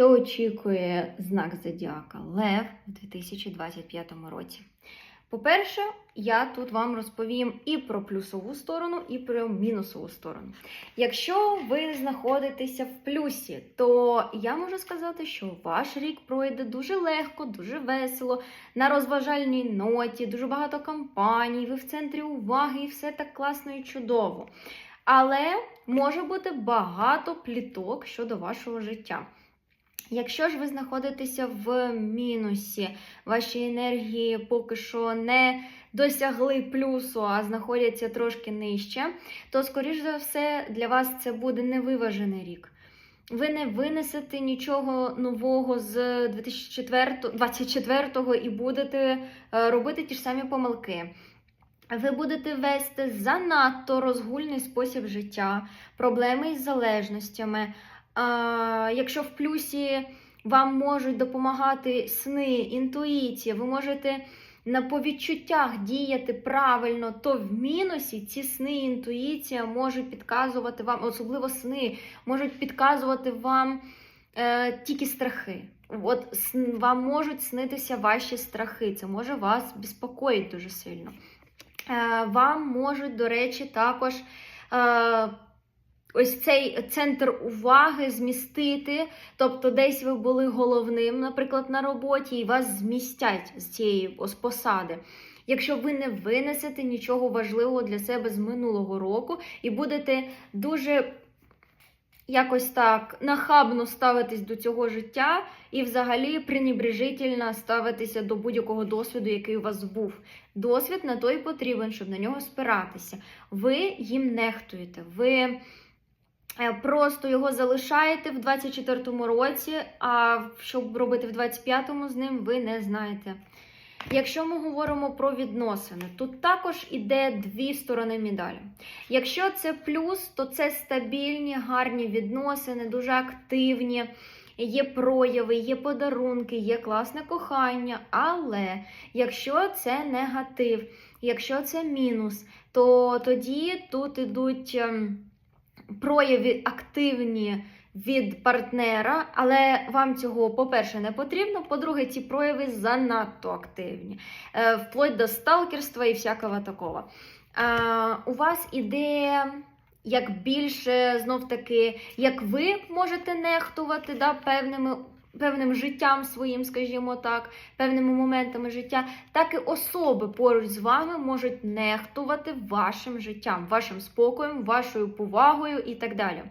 що очікує знак Зодіака Лев у 2025 році. По-перше, я тут вам розповім і про плюсову сторону, і про мінусову сторону. Якщо ви знаходитеся в плюсі, то я можу сказати, що ваш рік пройде дуже легко, дуже весело, на розважальній ноті, дуже багато компаній, ви в центрі уваги і все так класно і чудово. Але може бути багато пліток щодо вашого життя. Якщо ж ви знаходитеся в мінусі, ваші енергії поки що не досягли плюсу, а знаходяться трошки нижче, то, скоріш за все, для вас це буде невиважений рік. Ви не винесете нічого нового з 2024 і будете е, робити ті ж самі помилки. Ви будете вести занадто розгульний спосіб життя, проблеми із залежностями. Якщо в плюсі вам можуть допомагати сни, інтуїція, ви можете на по відчуттях діяти правильно, то в мінусі ці сни, інтуїція можуть підказувати вам, особливо сни, можуть підказувати вам е, тільки страхи. От вам можуть снитися ваші страхи, це може вас безпокоїть дуже сильно. Е, вам можуть, до речі, також. Е, ось цей центр уваги змістити, тобто десь ви були головним, наприклад, на роботі, і вас змістять з цієї ось посади. Якщо ви не винесете нічого важливого для себе з минулого року і будете дуже якось так нахабно ставитись до цього життя і взагалі пренебрежительно ставитися до будь-якого досвіду, який у вас був. Досвід на той потрібен, щоб на нього спиратися. Ви їм нехтуєте. Ви просто його залишаєте в 24-му році, а що робити в 25-му з ним, ви не знаєте. Якщо ми говоримо про відносини, тут також іде дві сторони медалі. Якщо це плюс, то це стабільні, гарні відносини, дуже активні, є прояви, є подарунки, є класне кохання. Але якщо це негатив, якщо це мінус, то тоді тут ідуть ем, прояви активні від партнера, але вам цього, по-перше, не потрібно. По-друге, ці прояви занадто активні, е, вплоть до сталкерства і всякого такого. Е, У вас іде. Як більше, знов таки, як ви можете нехтувати да, певними, певним життям своїм, скажімо так, певними моментами життя, так і особи поруч з вами можуть нехтувати вашим життям, вашим спокоєм, вашою повагою і так далі.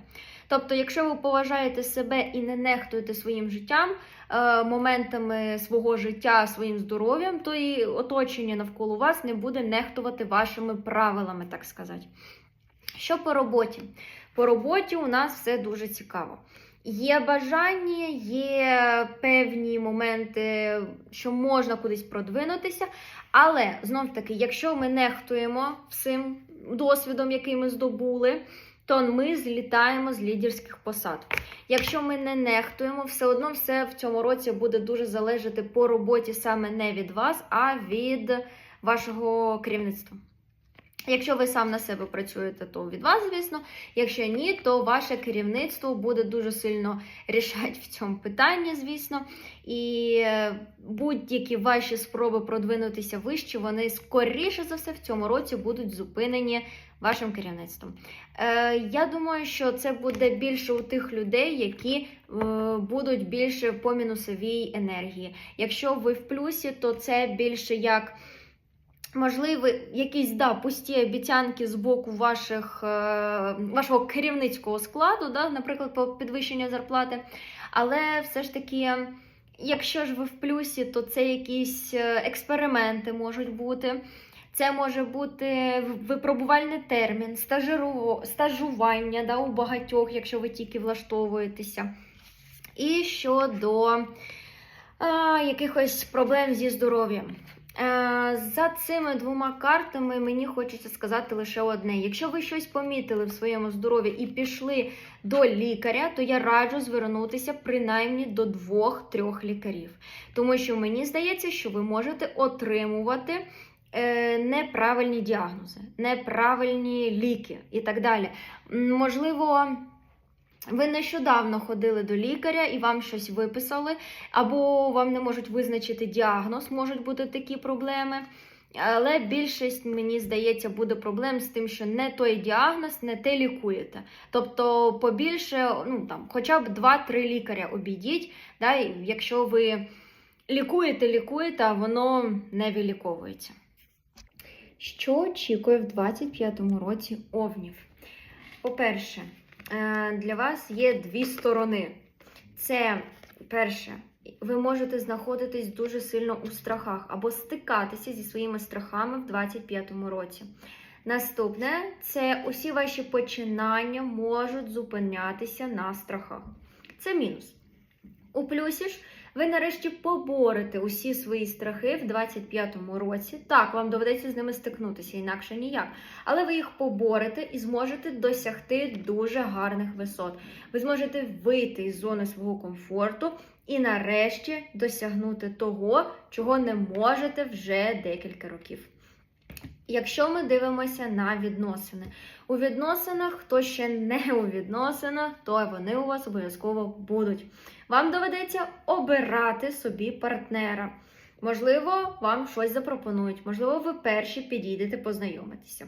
Тобто, якщо ви поважаєте себе і не нехтуєте своїм життям, е, моментами свого життя, своїм здоров'ям, то і оточення навколо вас не буде нехтувати вашими правилами, так сказати. Що по роботі? По роботі у нас все дуже цікаво. Є бажання, є певні моменти, що можна кудись продвинутися, але знов таки, якщо ми нехтуємо всім досвідом, який ми здобули, то ми злітаємо з лідерських посад. Якщо ми не нехтуємо, все одно все в цьому році буде дуже залежати по роботі саме не від вас, а від вашого керівництва. Якщо ви сам на себе працюєте, то від вас, звісно. Якщо ні, то ваше керівництво буде дуже сильно рішати в цьому питанні, звісно. І е, будь-які ваші спроби продвинутися вище, вони скоріше за все в цьому році будуть зупинені вашим керівництвом. Е, я думаю, що це буде більше у тих людей, які е, будуть більше по мінусовій енергії. Якщо ви в плюсі, то це більше як. Можливо, якісь да, пусті обіцянки з боку ваших, е, вашого керівницького складу, да, наприклад, по підвищенню зарплати. Але все ж таки, якщо ж ви в плюсі, то це якісь е, експерименти можуть бути. Це може бути випробувальний термін, стажування да, у багатьох, якщо ви тільки влаштовуєтеся. І щодо а, якихось проблем зі здоров'ям. Е, За цими двома картами мені хочеться сказати лише одне: якщо ви щось помітили в своєму здоров'ї і пішли до лікаря, то я раджу звернутися принаймні до двох-трьох лікарів. Тому що мені здається, що ви можете отримувати е, неправильні діагнози, неправильні ліки і так далі. Можливо. Ви нещодавно ходили до лікаря і вам щось виписали, або вам не можуть визначити діагноз, можуть бути такі проблеми. Але більшість, мені здається, буде проблем з тим, що не той діагноз, не те лікуєте. Тобто, побільше, ну там, хоча б 2-3 лікаря обійдіть, да, якщо ви лікуєте, лікуєте, а воно не виліковується. Що очікує в 25-му році овнів? По-перше, для вас є дві сторони. Це перше, ви можете знаходитись дуже сильно у страхах або стикатися зі своїми страхами в 25-му році. Наступне це усі ваші починання можуть зупинятися на страхах. Це мінус. У плюсі ж ви нарешті поборете усі свої страхи в 25-му році. Так, вам доведеться з ними стикнутися, інакше ніяк. Але ви їх поборете і зможете досягти дуже гарних висот. Ви зможете вийти із зони свого комфорту і нарешті досягнути того, чого не можете вже декілька років. Якщо ми дивимося на відносини, у відносинах, хто ще не у відносинах, то вони у вас обов'язково будуть. Вам доведеться обирати собі партнера. Можливо, вам щось запропонують, можливо, ви перші підійдете познайомитися.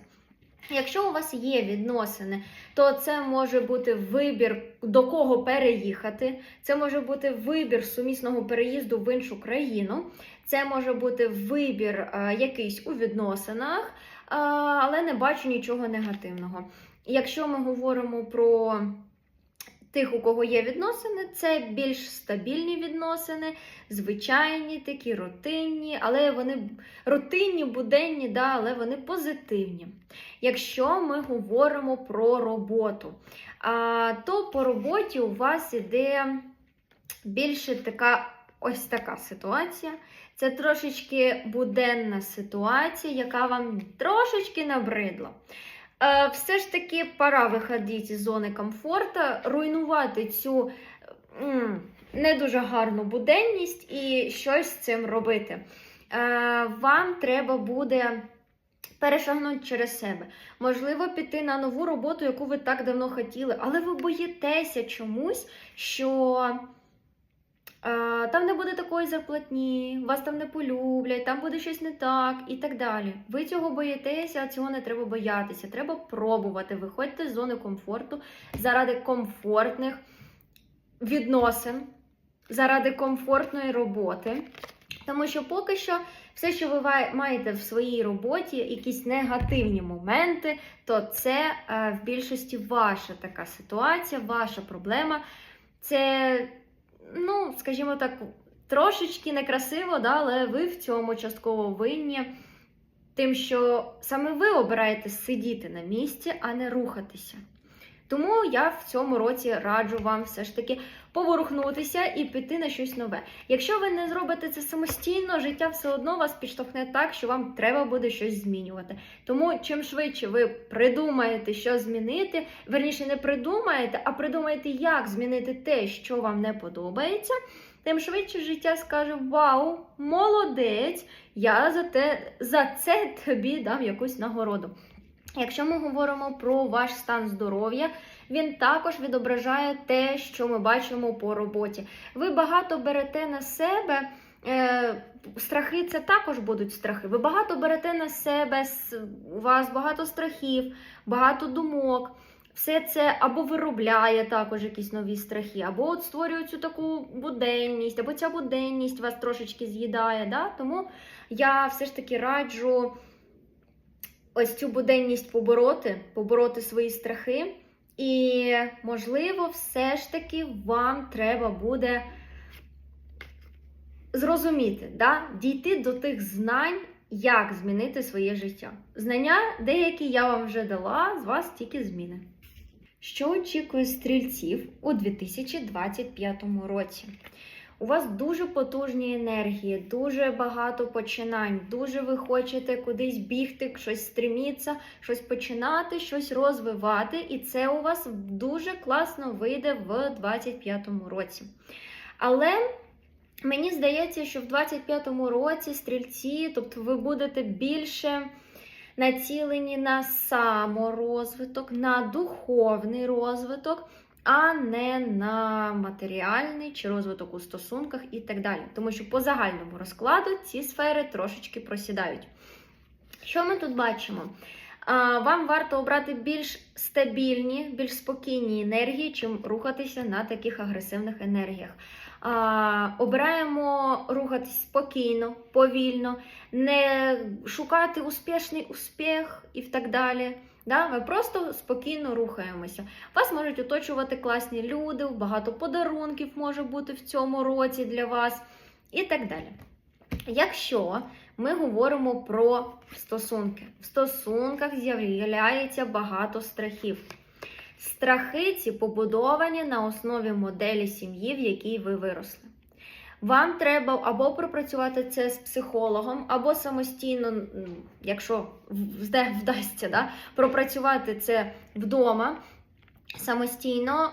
Якщо у вас є відносини, то це може бути вибір, до кого переїхати, це може бути вибір сумісного переїзду в іншу країну, це може бути вибір е, якийсь у відносинах, е, але не бачу нічого негативного. Якщо ми говоримо про тих, у кого є відносини, це більш стабільні відносини, звичайні, такі рутинні, але вони рутинні, буденні, да, але вони позитивні. Якщо ми говоримо про роботу, а, то по роботі у вас іде більше така ось така ситуація. Це трошечки буденна ситуація, яка вам трошечки набридла. Е, Все ж таки пора виходити з зони комфорту, руйнувати цю не дуже гарну буденність і щось з цим робити. Е, Вам треба буде перешагнути через себе. Можливо, піти на нову роботу, яку ви так давно хотіли, але ви боїтеся чомусь, що. Там не буде такої зарплатні, вас там не полюблять, там буде щось не так і так далі. Ви цього боїтеся, а цього не треба боятися. Треба пробувати. Виходьте з зони комфорту заради комфортних відносин, заради комфортної роботи. Тому що поки що все, що ви маєте в своїй роботі, якісь негативні моменти, то це е, в більшості ваша така ситуація, ваша проблема. Це ну, скажімо так, трошечки некрасиво, да, але ви в цьому частково винні. Тим, що саме ви обираєте сидіти на місці, а не рухатися. Тому я в цьому році раджу вам все ж таки поворухнутися і піти на щось нове. Якщо ви не зробите це самостійно, життя все одно вас підштовхне так, що вам треба буде щось змінювати. Тому чим швидше ви придумаєте, що змінити, верніше не придумаєте, а придумаєте, як змінити те, що вам не подобається, тим швидше життя скаже: Вау, молодець! Я за те за це тобі дам якусь нагороду. Якщо ми говоримо про ваш стан здоров'я, він також відображає те, що ми бачимо по роботі. Ви багато берете на себе. Е, страхи це також будуть страхи. Ви багато берете на себе, у вас багато страхів, багато думок. Все це або виробляє також якісь нові страхи, або от створює цю таку буденність, або ця буденність вас трошечки з'їдає. Да? Тому я все ж таки раджу ось цю буденність побороти, побороти свої страхи. І, можливо, все ж таки вам треба буде зрозуміти, да? дійти до тих знань, як змінити своє життя. Знання деякі я вам вже дала, з вас тільки зміни. Що очікує стрільців у 2025 році? У вас дуже потужні енергії, дуже багато починань, дуже ви хочете кудись бігти, щось стріміться, щось починати, щось розвивати, і це у вас дуже класно вийде в 2025 році. Але мені здається, що в 2025 році стрільці, тобто ви будете більше націлені на саморозвиток, на духовний розвиток. А не на матеріальний чи розвиток у стосунках і так далі. Тому що по загальному розкладу ці сфери трошечки просідають. Що ми тут бачимо? Вам варто обрати більш стабільні, більш спокійні енергії, чим рухатися на таких агресивних енергіях. Обираємо рухатись спокійно, повільно, не шукати успішний успіх і так далі. Да? Ми просто спокійно рухаємося. Вас можуть оточувати класні люди, багато подарунків може бути в цьому році для вас і так далі. Якщо ми говоримо про стосунки, в стосунках з'являється багато страхів. Страхи ці побудовані на основі моделі сім'ї, в якій ви виросли. Вам треба або пропрацювати це з психологом, або самостійно, якщо вдасться, да, пропрацювати це вдома. Самостійно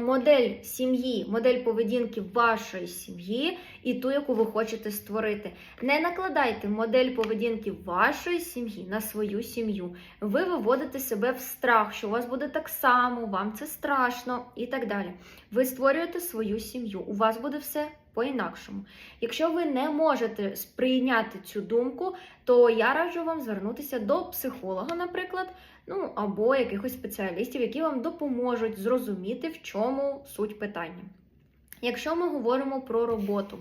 модель сім'ї, модель поведінки вашої сім'ї і ту, яку ви хочете створити. Не накладайте модель поведінки вашої сім'ї на свою сім'ю. Ви виводите себе в страх, що у вас буде так само, вам це страшно і так далі. Ви створюєте свою сім'ю, у вас буде все по-інакшому. Якщо ви не можете сприйняти цю думку, то я раджу вам звернутися до психолога, наприклад, ну або якихось спеціалістів, які вам допоможуть зрозуміти, в чому суть питання. Якщо ми говоримо про роботу,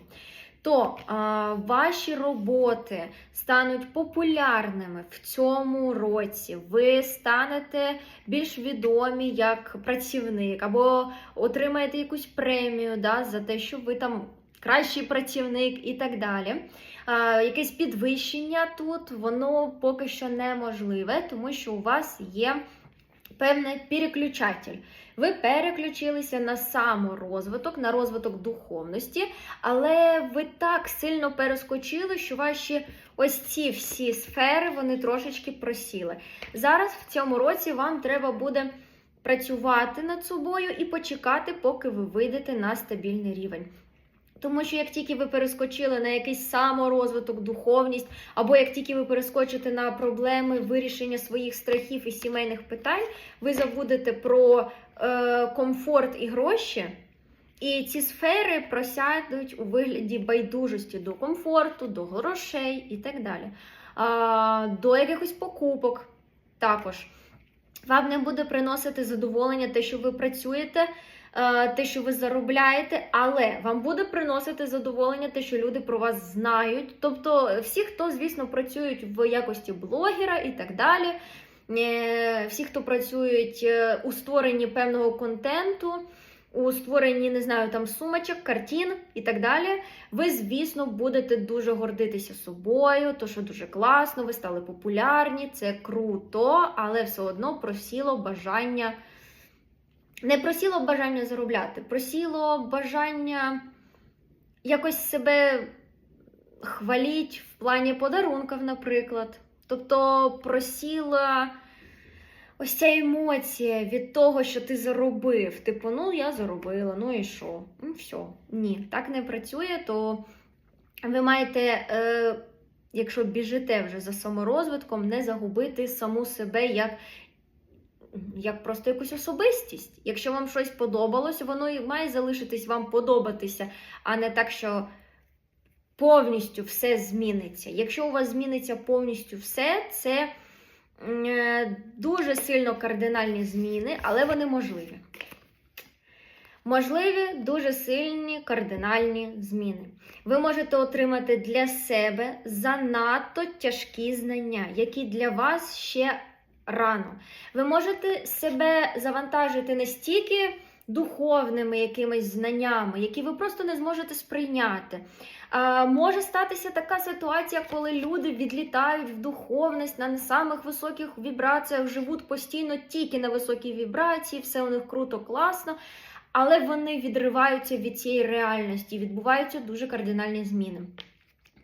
то а, ваші роботи стануть популярними в цьому році. Ви станете більш відомі як працівник, або отримаєте якусь премію да, за те, що ви там кращий працівник і так далі. Якесь підвищення тут, воно поки що неможливе, тому що у вас є певний переключатель. Ви переключилися на саморозвиток, на розвиток духовності, але ви так сильно перескочили, що ваші ось ці всі сфери вони трошечки просіли. Зараз в цьому році вам треба буде працювати над собою і почекати, поки ви вийдете на стабільний рівень. Тому що як тільки ви перескочили на якийсь саморозвиток, духовність, або як тільки ви перескочите на проблеми вирішення своїх страхів і сімейних питань, ви забудете про е, комфорт і гроші. І ці сфери просядуть у вигляді байдужості до комфорту, до грошей і так далі. А, до якихось покупок також. Вам не буде приносити задоволення те, що ви працюєте, те, що ви заробляєте, але вам буде приносити задоволення те, що люди про вас знають. Тобто, всі, хто, звісно, працюють в якості блогера і так далі. е, Всі, хто працюють е, у створенні певного контенту, у створенні, не знаю, там сумочок, картин і так далі, ви, звісно, будете дуже гордитися собою, то що дуже класно, ви стали популярні, це круто, але все одно просіло бажання. Не просіло бажання заробляти, просіло бажання якось себе хваліть в плані подарунків, наприклад. Тобто просіла ось ця емоція від того, що ти заробив. Типу, ну я заробила, ну і що? Ну, все. Ні, так не працює, то ви маєте, е, якщо біжите вже за саморозвитком, не загубити саму себе як. Як просто якусь особистість. Якщо вам щось подобалось, воно і має залишитись вам подобатися, а не так, що повністю все зміниться. Якщо у вас зміниться повністю все, це е, дуже сильно кардинальні зміни, але вони можливі. Можливі дуже сильні кардинальні зміни. Ви можете отримати для себе занадто тяжкі знання, які для вас ще рано. Ви можете себе завантажити настільки духовними якимись знаннями, які ви просто не зможете сприйняти. Може статися така ситуація, коли люди відлітають в духовність на самих високих вібраціях, живуть постійно тільки на високій вібрації, все у них круто, класно. Але вони відриваються від цієї реальності, відбуваються дуже кардинальні зміни.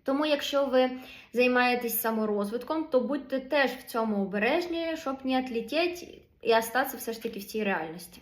Тому, якщо ви займаєтесь саморозвитком, то будьте теж в цьому обережні, щоб не відлетіти і остатися все ж таки в цій реальності.